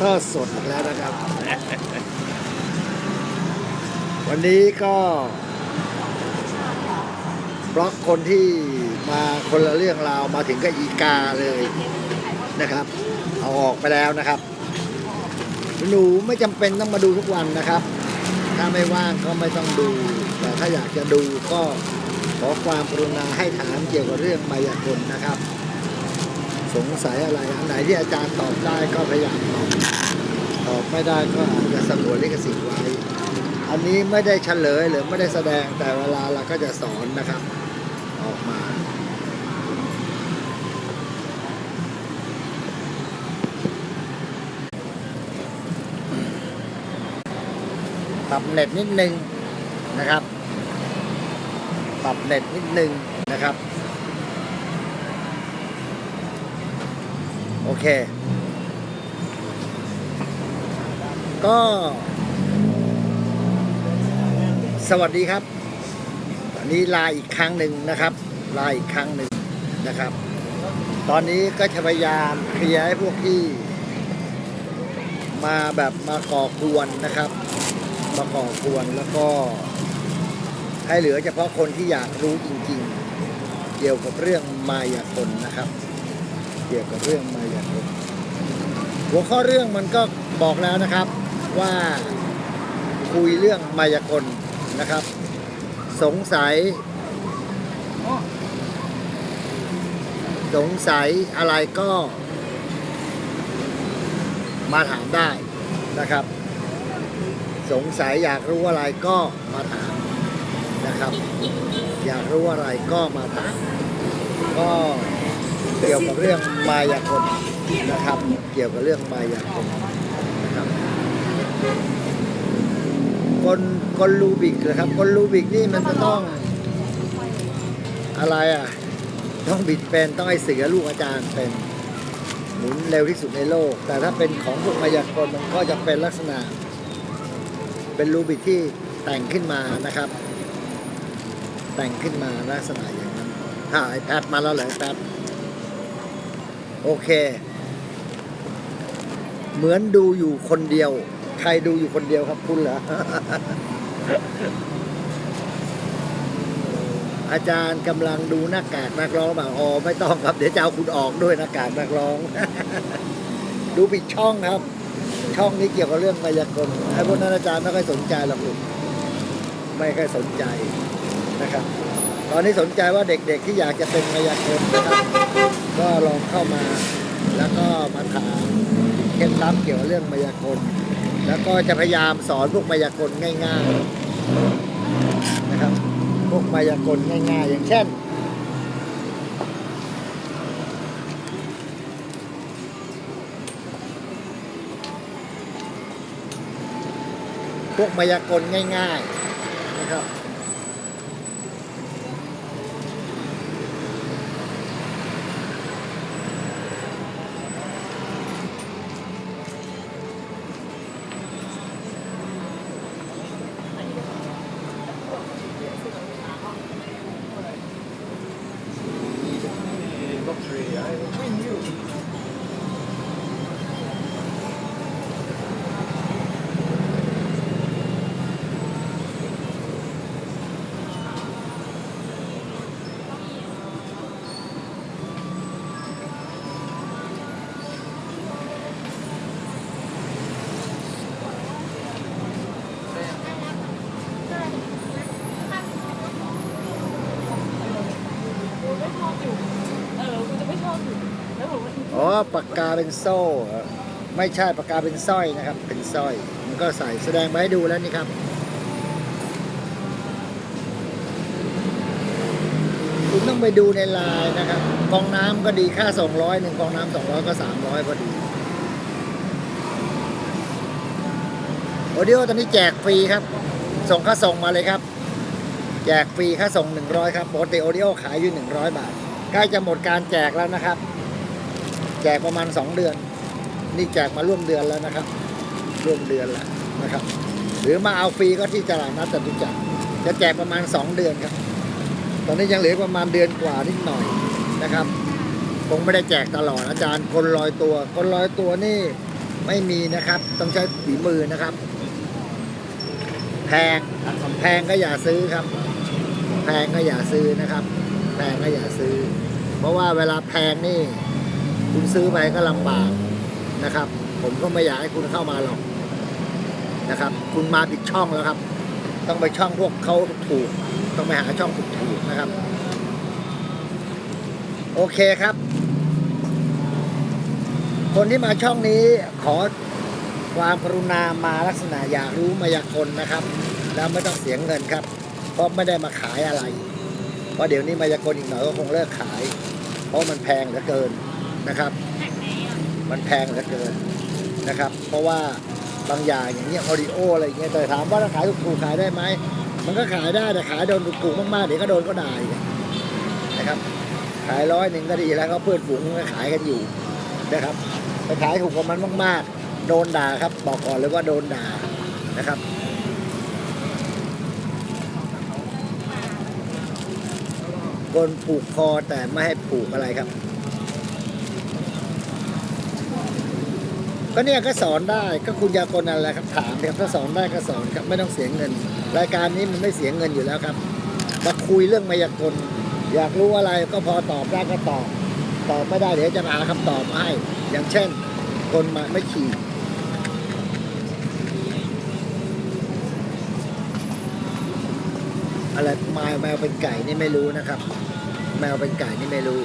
ทอดสดอีกแล้วนะครับ วันนี้ก็บล็อกคนที่มาคนละเรื่องราวมาถึงก็อีกาเลยนะครับ เอาออกไปแล้วนะครับ หนูไม่จำเป็นต้องมาดูทุกวันนะครับ ถ้าไม่ว่างก็ไม่ต้องดู แต่ถ้าอยากจะดูก็ขอความกรุณาให้ถามเกี่ยวกับเรื่องมายากลนะครับ สงสัยอะไรอันไหนที่อาจารย์ตอบได้ก็พยายามตอบตอบไม่ได้ก็อาจจะสงวนลิขสิทธิ์ไว้ อันนี้ไม่ได้เฉลยหรือไม่ได้แสดงแต่เวลาเราก็จะสอนนะครับ ออกมาปรับเน็ตนิดนึงนะครับ ปรับเน็ตนิดนึงนะครับ โอเค ก็ สวัสดีครับอันนี้ลาอีกครั้งหนึ่งนะครับ ลาอีกครั้งหนึ่งนะครับ ตอนนี้ก็จะพยายามเคลียร์ให้พวกที่ มาแบบมาก่อกวนนะครับ มาก่อกวนแล้วก็ ให้เหลือเฉพาะคนที่อยากรู้จริง ๆ เกี่ยวกับเรื่องมายากลนะครับ เกี่ยวกับเรื่องมายากลหัวข้อเรื่องมันก็บอกแล้วนะครับว่าคุยเรื่องมายากลนะครับ สงสัย สงสัยอะไรก็ มาถามได้นะครับ สงสัยอยากรู้อะไรก็มาถามนะครับ อยากรู้อะไรก็มาถามก็ เกี่ยวกับเรื่องมายากลนะครับ เกี่ยวกับเรื่องมายากลนะครับกลกลลูบิกนะครับกลลูบิกนี่มันจะต้องอะไรอะ ต้องบิดเป็นต้องให้เสือลูกอาจารย์เป็นหมุนเร็วที่สุดในโลก แต่ถ้าเป็นของพวกมายากลมันก็จะเป็นลักษณะ เป็นรูบิกที่แต่งขึ้นมานะครับ แต่งขึ้นมาลักษณะอย่างนั้นถ่ายแพดมาแล้วเหรอแพด โอเค เหมือนดูอยู่คนเดียว ใครดูอยู่คนเดียวครับคุณเหรอ อาจารย์กำลังดูหน้ากากนักร้องแบบอ๋อไม่ต้องครับ เดี๋ยวจะเอาคุณออกด้วยหน้ากากนักร้อง ดูผิดช่องครับ ช่องนี้เกี่ยวกับเรื่องมายากลไอ้พวกนั้นอาจารย์ไม่ค่อยสนใจหรอกลูกไม่ค่อยสนใจนะครับ ตอนนี้สนใจว่าเด็กๆที่อยากจะเป็นมายากลนะครับ ก็ลองเข้ามา แล้วก็มาถามเคล็ดลับเกี่ยวกับเรื่องมายากล แล้วก็จะพยายามสอนพวกมายากลง่าย ๆนะครับ พวกมายากลง่าย ๆ อย่างเช่นพวกมายากลง่าย ๆ นะครับ lottery. I will win you. กูไม่ชอบอยู่ เออ กูจะไม่ชอบอยู่ แล้วบ อกว่าปากกาเป็นโซ่ ไม่ใช่ปากกาเป็นสร้อยนะครับ เป็นสร้อย มันก็ใส่แสดงมาให้ดูแล้วนี่ครับคุณต้องไปดูในไลน์นะครับกองน้ำก็ดีค่าส่งร้อยหนึ่งกองน้ำสองร้อยก็สามร้อยพอดีโอเดียวตอนนี้แจกฟรีครับ ส่งค่าส่งมาเลยครับ แจกฟรีค่าส่งหนึ่งร้อยครับปกติโอเดียวขายอยู่หนึ่งร้อยบาทใกล้จะหมดการแจกแล้วนะครับ จกประมาณสองเดือน นี่แจกมาร่วมเดือนแล้วนะครับ ร่วมเดือนแล้วนะครับ หรือมาเอาฟรีก็ที่ตลาดนัดจตุจักรจะแจกประมาณสองเดือนครับ ตอนนี้ยังเหลือประมาณเดือนกว่านิดหน่อยนะครับคงไม่ได้แจกตลอดอาจารย์คนลอยตัว คนลอยตัวนี่ไม่มีนะครับ ต้องใช้ฝีมือนะครับ แพงแพงก็อย่าซื้อครับ แพงก็อย่าซื้อนะครับ แพงก็อย่าซื้อ เพราะว่าเวลาแพงนี่ คุณซื้อไปก็ลำบากนะครับ ผมก็ไม่อยากให้คุณเข้ามาหรอกนะครับ คุณมาผิดช่องแล้วครับ ต้องไปช่องพวกเขาถูก ต้องไปหาช่องถูกถูกนะครับ โอเคครับ คนที่มาช่องนี้ขอความกรุณามาลักษณะอยากรู้มายากลนะครับ แล้วไม่ต้องเสียเงินครับ เพราะไม่ได้มาขายอะไร เพราะเดี๋ยวนี้มายากลอีกหน่อยก็คงเลิกขาย เพราะมันแพงเหลือเกิน นะครับ มันแพงเหลือเกินนะครับ เพราะว่าบางอย่างอย่างเงี้ยออริโออะไรอย่างเงี้ยแต่ถามว่าถ้าขายถูกๆขายได้ไหมมันก็ขายได้แต่ขายโดนถูกๆมากๆเดี๋ยวก็โดนก็ด่าอีกนะครับ ขายร้อยหนึ่งก็ดีแล้วก็เพื่อนฝูงก็ขายกันอยู่นะครับไปขายถูกกว่ามันมาก ๆ โดนด่าครับ บอกก่อนเลยว่าโดนด่านะครับคนผูกคอแต่ไม่ให้ผูกอะไรครับ ก็เนี่ยก็สอนได้ก็คุณยากลอะไรครับถามเดี๋ยวถ้าสอนได้ก็สอนครับไม่ต้องเสียเงิน รายการนี้มันไม่เสียเงินอยู่แล้วครับมาคุยเรื่องมายากล อยากรู้อะไรก็พอตอบได้ก็ตอบ ตอบไม่ได้เดี๋ยวจะมาหาคำตอบมาให้ อย่างเช่น คนมาไม่ขี่อะไรแมวแมวเป็นไก่นี่ไม่รู้นะครับ แมวเป็นไก่นี่ไม่รู้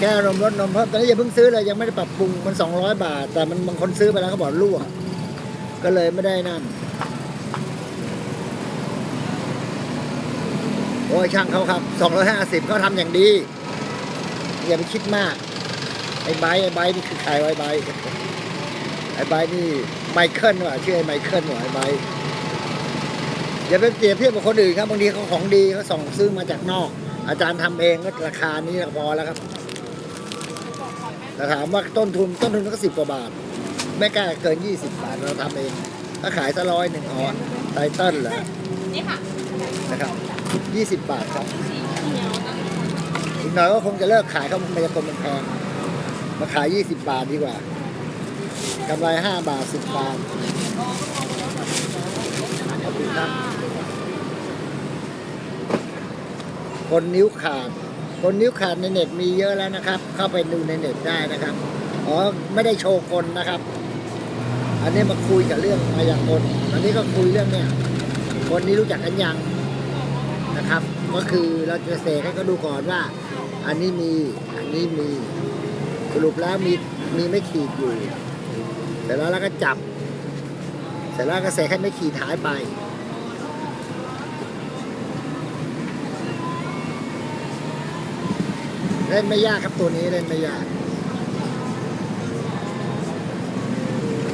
แก้นมรสนมเพิ่มตอนนี้อย่าเพิ่งซื้อเลยยังไม่ได้ปรับปรุงมันสองร้อยบาท แต่มันบางคนซื้อไปแล้วเขาบอกรั่วก็เลยไม่ได้นั่นโอ้ยช่างเขาครับสองร้อยห้าสิบเขาทำอย่างดี อย่าไปคิดมาก ไอ้ไบไอ้ไบนี่คือใครไอ้ไบไอ้ไบนี่ไมเคิลว่ะชื่อไอ้ไมเคิลว่ะไอ้ไบอย่าไปเปรียบเทียบกับคนอื่นครับบางทีเขาของดีเขาส่งซื้อมาจากนอก อาจารย์ทำเองก็ราคานี้พอแล้วครับ แต่ถามว่าต้นทุนต้นทุนก็สิบกว่าบาท ไม่กล้าเกินยี่สิบบาทเราทำเอง ถ้าขายสักร้อยหนึ่งอ๋อไตเติ้ลเหรอนี่ค่ะนะครับยี่สิบบาทครับ สีเขียวนะอีกหน่อยก็คงจะเลิกขายเขามายากลมันแพงมาขายยี่สิบบาทดีกว่ากำไรห้าบาทสิบบาทขอบคุณครับคนนิ้วขาด คนนิ้วขาดในเน็ตมีเยอะแล้วนะครับ เข้าไปดูในเน็ตได้นะครับอ๋อไม่ได้โชว์คนนะครับ อันนี้มาคุยกับเรื่องมายากลอันนี้ก็คุยเรื่องเนี่ยคนนี้รู้จักกันยังนะครับ ก็คือเราจะเสกให้เขาดูก่อนว่า อันนี้มีอันนี้มีสรุปแล้วมีมีไม่ขีดอยู่เสร็จแล้วเราก็จับ เสร็จแล้วก็เสกให้ไม่ขีดหายไป เล่นไม่ยากครับตัวนี้เล่นไม่ยาก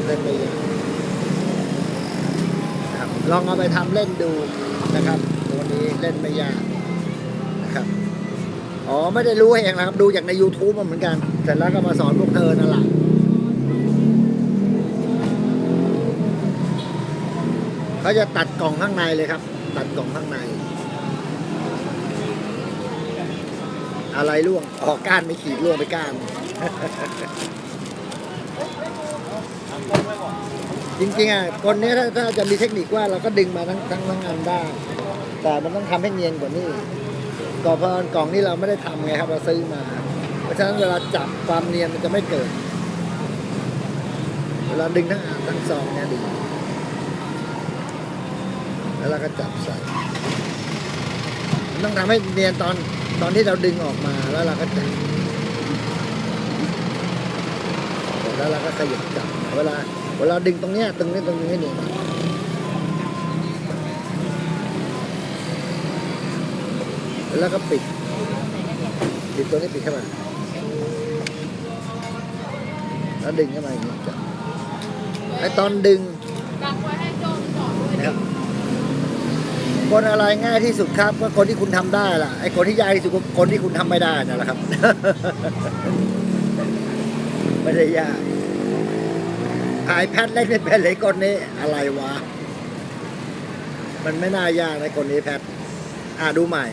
เล่นไม่ยากนะครับลองเอาไปทำเล่นดูนะครับ ตัวนี้เล่นไม่ยากนะครับอ๋อไม่ได้รู้เองนะครับ ดูจากใน YouTube มาเหมือนกันเสร็จแล้วก็มาสอนพวกเธอนั่นแหละเขาจะตัดกล่องข้างในเลยครับ ตัดกล่องข้างใน อะไรล่วงออกก้านไม่ขีดล่วงไปก้านจริงๆอะคนนี้ถ้าถ้าจะมีเทคนิคว่าเราก็ดึงมาทั้งทั้งทั้งงานได้ แต่มันต้องทำให้เนียนกว่านี้ก่อนเพราะกล่องนี้เราไม่ได้ทำไงครับเราซื้อมา เพราะฉะนั้นเวลาจับความเนียนมันจะไม่เกิดเวลาดึงทั้งอ่านทั้งซองเนี่ยดีแล้วเราก็จับใส่ ต้องทำให้เนียนตอนตอนที่เราดึงออกมาแล้วเราก็จับแล้วเราก็ขยับจับเวลาเวลาดึงตรงเนี้ยตรงนี้ตรงนี้ให้เนียนแล้วก็ปิดปิดตัวนี้ปิดเข้ามาแล้วดึงเข้ามาอย่างนี้จับไอตอนดึง ดังไว้ให้โจมก่อนด้วย นะครับ คนอะไรง่ายที่สุดครับ ก็คนที่คุณทำได้ล่ะไอ้คนที่ยากที่สุดก็คนที่คุณทำไม่ได้นั่นแหละครับ ไม่ได้ยากถ่ายแพทเล่นไม่เป็นเลยคนนี้อะไรวะมันไม่น่ายากในคนนี้แพทอ่าดูใหม่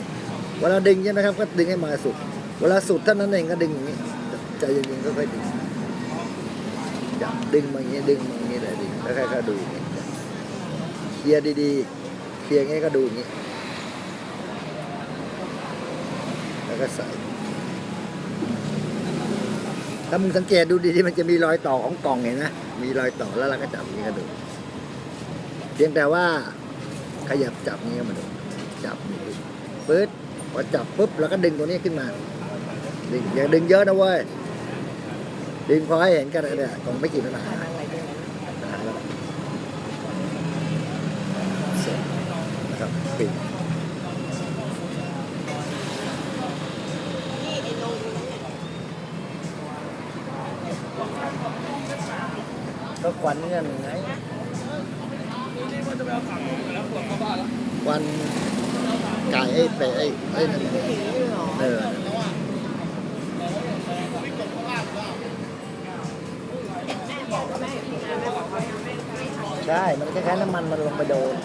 เวลาดึงใช่ไหมครับ ก็ดึงให้มาสุด เวลาสุดเท่านั้นเองก็ดึงอย่างนี้ใจเย็นๆก็ค่อยดึงจับดึงมาอย่างนี้ดึงมาอย่างนี้เลยดึงแล้วค่อยๆดูเคลียร์ดีๆ เคลียร์อย่างนี้ก็ดูอย่างนี้ แล้วก็ใส่ถ้ามึงสังเกตดูดีที่มันจะมีรอยต่อของกล่องเห็นนะมีรอยต่อแล้วเราก็จับงนี้ก็ดู เพียงแต่ว่าขยับจับนี้ก็มาดูจับนี่ปึ๊ดพอจับปุ๊บเราก็ดึงตัวนี้ขึ้นมาดึงอย่าดึงเยอะนะเว้ยดึงพอให้เห็นกันเนี่ยกล่องไม่กี่ปัญหาแล้วเสร็จนะครับ ปิดก็ควันเนี่ยไงควันไก่ไอ้เป็ดไอ้ไอ้นั่นเออใช่ มันคล้ายๆน้ำมันมันลงไปโดน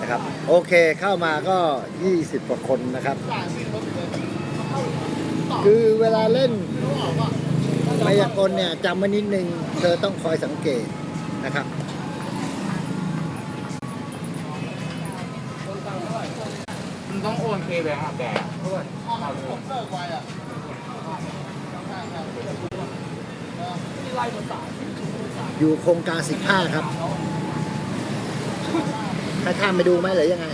นะครับ โอเคเข้ามาก็ 20กว่าคนนะครับ คือเวลาเล่นมายากลเนี่ยจำไว้นิดนึง เธอต้องคอยสังเกตนะครับ มันต้องโอนเคแบงค์อะแกด้วยอยู่โครงการ15ครับให้ข้ามไปดูไหมหรือยังไง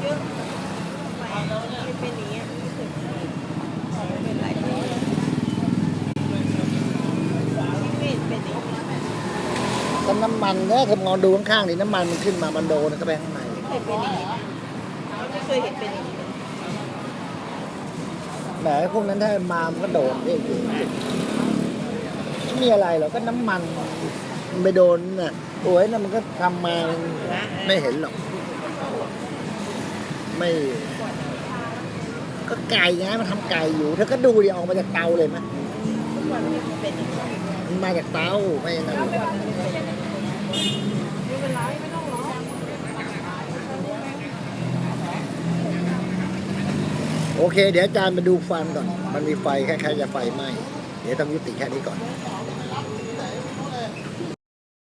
เยอะไปไม่เป็นอย่างเงี้ยรู้สึกไม่เป็นไรไม่เป็นอย่างนี้ก็น้ำมันเนี่ยผมมองดูข้างๆนี่น้ำมันมันขึ้นมามันโดนก็ไปข้างใน ไม่เป็นอย่างนี้ไม่เคยเห็นเป็นอย่างนี้แหมพวกนั้นถ้ามามันก็โดนเองไม่มีอะไรหรอกก็น้ำมันมันไปโดนน่ะโอ้ยนั่นมันก็ทำมาไม่เห็นหรอก ไม่ ก็ไก่ไงมันทำไก่อยู่เธอก็ดูดิออกมาจากเตาเลยไหมทุกวันนี้มันเป็นอย่างนี้มันมาจากเตาไม่อย่างนั้นหรอก ไม่เป็นไรไม่ต้องร้อง โอ เค เดี๋ยวอาจารย์มาดูฟันก่อน มันมีไฟคล้ายๆจะไฟไหม้ เดี๋ยวต้องยุติแค่นี้ก่อน